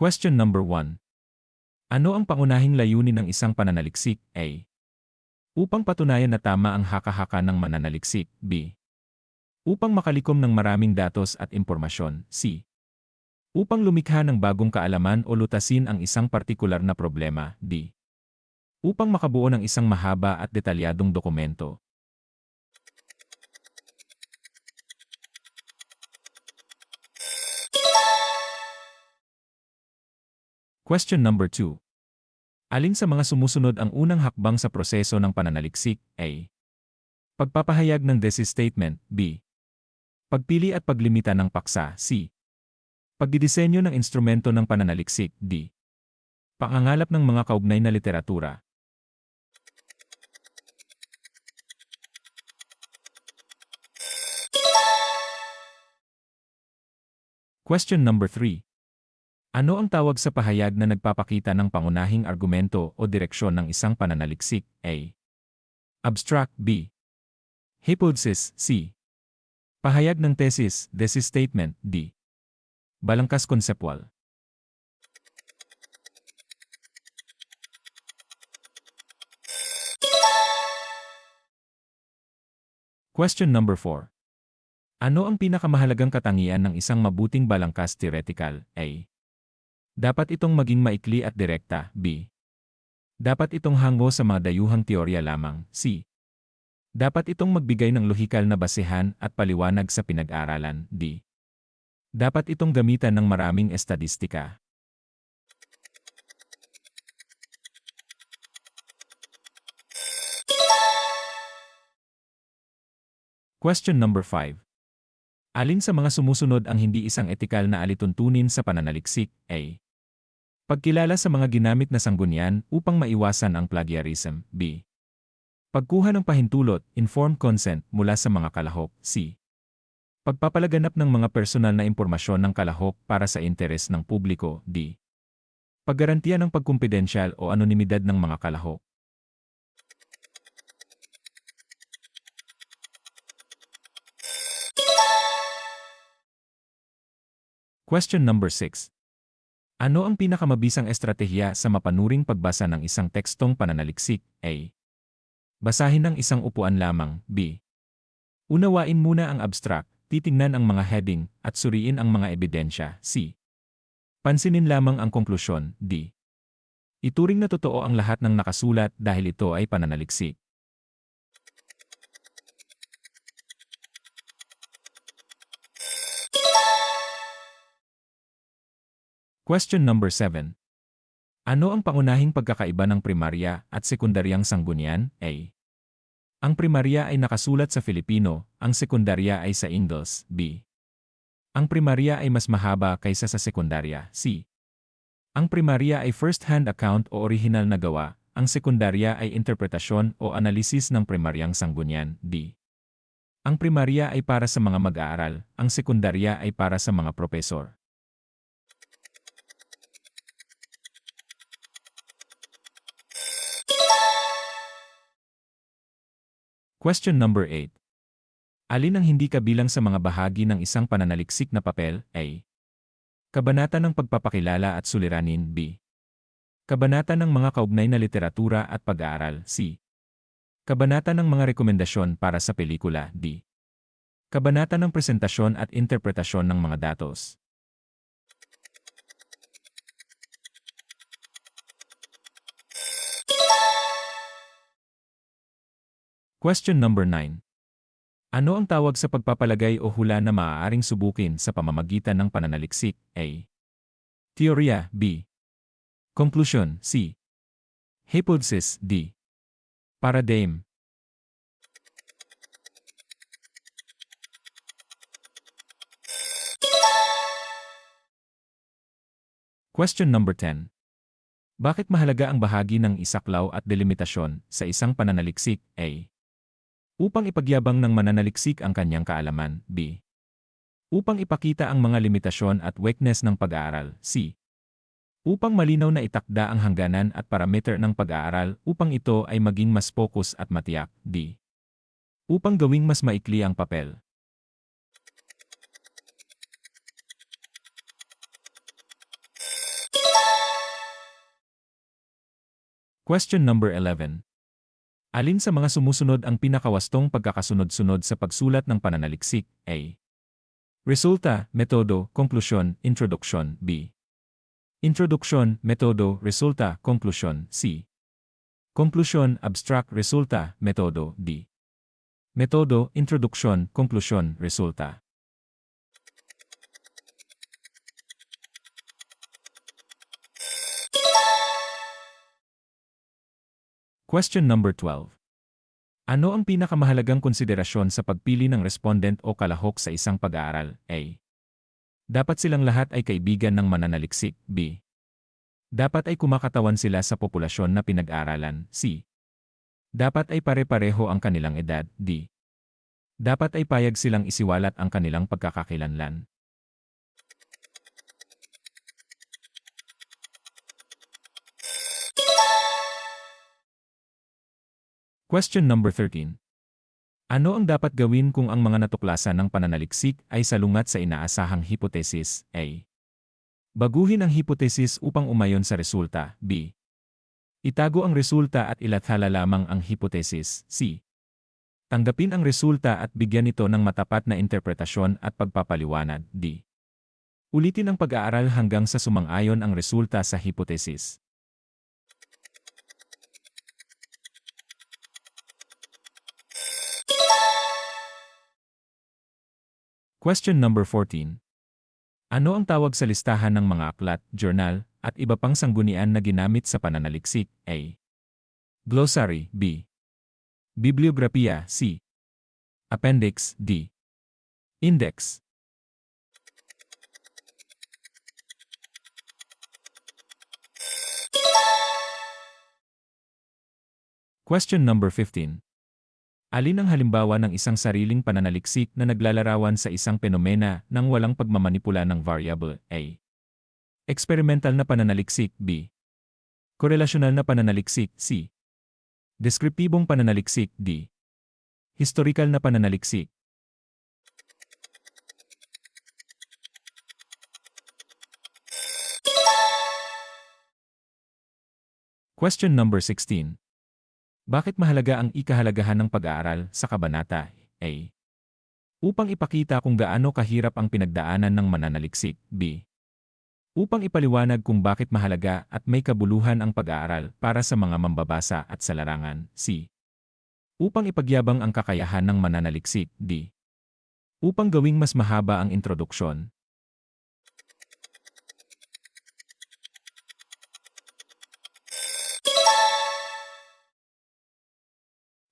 Question number 1. Ano ang pangunahing layunin ng isang pananaliksik? A. Upang patunayan na tama ang haka-haka ng mananaliksik. B. Upang makalikom ng maraming datos at impormasyon. C. Upang lumikha ng bagong kaalaman o lutasin ang isang partikular na problema. D. Upang makabuo ng isang mahaba at detalyadong dokumento. Question number 2. Alin sa mga sumusunod ang unang hakbang sa proseso ng pananaliksik? A. Pagpapahayag ng thesis statement. B. Pagpili at paglimita ng paksa. C. Pagdidisenyo ng instrumento ng pananaliksik. D. Pangangalap ng mga kaugnay na literatura. Question number 3. Ano ang tawag sa pahayag na nagpapakita ng pangunahing argumento o direksyon ng isang pananaliksik? A. Abstract B. Hypothesis C. Pahayag ng thesis, thesis statement D. Balangkas konseptual. Question number 4. Ano ang pinakamahalagang katangian ng isang mabuting balangkas theoretical? A. Dapat itong maging maikli at direkta. B. Dapat itong hango sa mga dayuhang teorya lamang. C. Dapat itong magbigay ng lohikal na basehan at paliwanag sa pinag-aralan. D. Dapat itong gamitan ng maraming estadistika. Question number 5. Alin sa mga sumusunod ang hindi isang etikal na alituntunin sa pananaliksik? A. Pagkilala sa mga ginamit na sanggunian upang maiwasan ang plagiarism. B. Pagkuha ng pahintulot, informed consent mula sa mga kalahok. C. Pagpapalaganap ng mga personal na impormasyon ng kalahok para sa interes ng publiko. D. Paggarantiya ng pagkumpidensyal o anonimidad ng mga kalahok. Question number 6. Ano ang pinakamabisang estratehiya sa mapanuring pagbasa ng isang tekstong pananaliksik? A. Basahin ng isang upuan lamang. B. Unawain muna ang abstract, titingnan ang mga heading, at suriin ang mga ebidensya. C. Pansinin lamang ang konklusyon. D. Ituring na totoo ang lahat ng nakasulat dahil ito ay pananaliksik. Question number 7. Ano ang pangunahing pagkakaiba ng primarya at sekundaryang sanggunian? A. Ang primarya ay nakasulat sa Filipino, ang sekundarya ay sa Ingles. B. Ang primarya ay mas mahaba kaysa sa sekundarya. C. Ang primarya ay first-hand account o orihinal na gawa, ang sekundarya ay interpretasyon o analisis ng primaryang sanggunian. D. Ang primarya ay para sa mga mag-aaral, ang sekundarya ay para sa mga propesor. Question number 8. Alin ang hindi kabilang sa mga bahagi ng isang pananaliksik na papel? A. Kabanata ng pagpapakilala at suliranin. B. Kabanata ng mga kaugnay na literatura at pag-aaral. C. Kabanata ng mga rekomendasyon para sa pelikula. D. Kabanata ng presentasyon at interpretasyon ng mga datos. Question number 9. Ano ang tawag sa pagpapalagay o hula na maaaring subukin sa pamamagitan ng pananaliksik? A. Teorya B. Conclusion C. Hypothesis D. Paradigm Question number 10. Bakit mahalaga ang bahagi ng isaklaw at delimitasyon sa isang pananaliksik? A upang ipagyabang ng mananaliksik ang kanyang kaalaman, B. Upang ipakita ang mga limitasyon at weakness ng pag-aaral, C. Upang malinaw na itakda ang hangganan at parameter ng pag-aaral upang ito ay maging mas focus at matiyak, D. Upang gawing mas maikli ang papel. Question number 11. Alin sa mga sumusunod ang pinakawastong pagkakasunod-sunod sa pagsulat ng pananaliksik? A. Resulta, metodo, konklusyon, introduction, B. Introduction, metodo, resulta, konklusyon, C. Konklusyon, abstract, resulta, metodo, D. Metodo, introduksyon, konklusyon, resulta. Question number 12. Ano ang pinakamahalagang konsiderasyon sa pagpili ng respondent o kalahok sa isang pag-aaral? A. Dapat silang lahat ay kaibigan ng mananaliksik. B. Dapat ay kumakatawan sila sa populasyon na pinag-aralan. C. Dapat ay pare-pareho ang kanilang edad. D. Dapat ay payag silang isiwalat ang kanilang pagkakakilanlan. Question number 13. Ano ang dapat gawin kung ang mga natuklasan ng pananaliksik ay salungat sa inaasahang hipotesis? A. Baguhin ang hipotesis upang umayon sa resulta. B. Itago ang resulta at ilathala lamang ang hipotesis. C. Tanggapin ang resulta at bigyan ito ng matapat na interpretasyon at pagpapaliwanag. D. Ulitin ang pag-aaral hanggang sa sumang-ayon ang resulta sa hipotesis. Question number 14. Ano ang tawag sa listahan ng mga aklat, journal, at iba pang sanggunian na ginamit sa pananaliksik? A. Glossary B. Bibliografiya C. Appendix D. Index Question number 15. Alin ang halimbawa ng isang sariling pananaliksik na naglalarawan sa isang penomena nang walang pagmamanipula ng variable A? Experimental na pananaliksik B. Korelasyonal na pananaliksik C. Deskriptibong pananaliksik D. Historical na pananaliksik Question number 16. Bakit mahalaga ang ikahalagahan ng pag-aaral sa kabanata? A. Upang ipakita kung gaano kahirap ang pinagdaanan ng mananaliksik. B. Upang ipaliwanag kung bakit mahalaga at may kabuluhan ang pag-aaral para sa mga mambabasa at sa larangan. C. Upang ipagyabang ang kakayahan ng mananaliksik. D. Upang gawing mas mahaba ang introduksyon.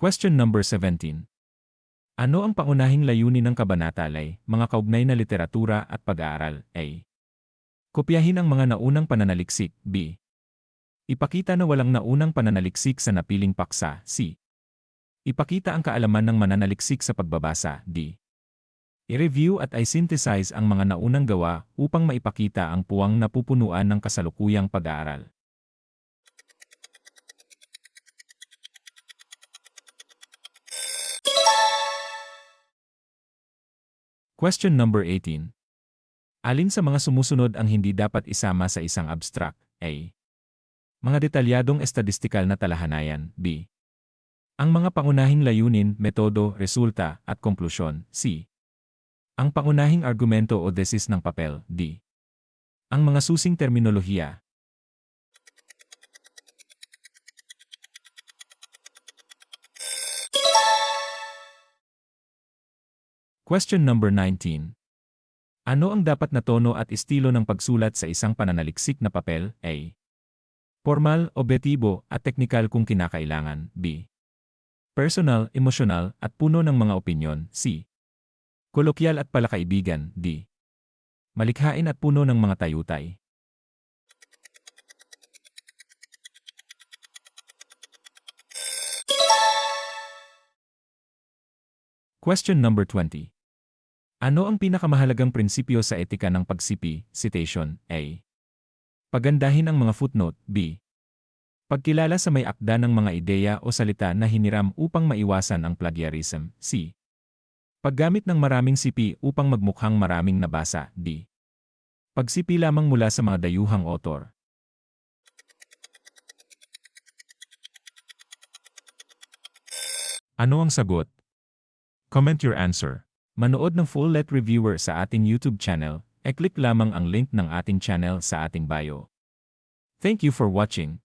Question number 17. Ano ang pangunahing layunin ng kabanatalay, mga kaugnay na literatura at pag-aaral? A. Kopyahin ang mga naunang pananaliksik. B. Ipakita na walang naunang pananaliksik sa napiling paksa. C. Ipakita ang kaalaman ng mananaliksik sa pagbabasa. D. I-review at i-synthesize ang mga naunang gawa upang maipakita ang puwang napupunuan ng kasalukuyang pag-aaral. Question number 18. Alin sa mga sumusunod ang hindi dapat isama sa isang abstract? A. Mga detalyadong estadistikal na talahanayan. B. Ang mga pangunahing layunin, metodo, resulta, at konklusyon. C. Ang pangunahing argumento o thesis ng papel. D. Ang mga susing terminolohiya. Question number 19. Ano ang dapat na tono at estilo ng pagsulat sa isang pananaliksik na papel? A. Formal, objektibo, at teknikal kung kinakailangan. B. Personal, emosyonal, at puno ng mga opinyon. C. Kolokyal at palakaibigan. D. Malikhain at puno ng mga tayutay. Question number 20. Ano ang pinakamahalagang prinsipyo sa etika ng pagsipi? Citation A. Pagandahin ang mga footnote B. Pagkilala sa may akda ng mga ideya o salita na hiniram upang maiwasan ang plagiarism. C. Paggamit ng maraming sipi upang magmukhang maraming nabasa. D. Pagsipi lamang mula sa mga dayuhang otor. Ano ang sagot? Comment your answer. Manood ng full let reviewer sa ating YouTube channel, e-click lamang ang link ng ating channel sa ating bio. Thank you for watching.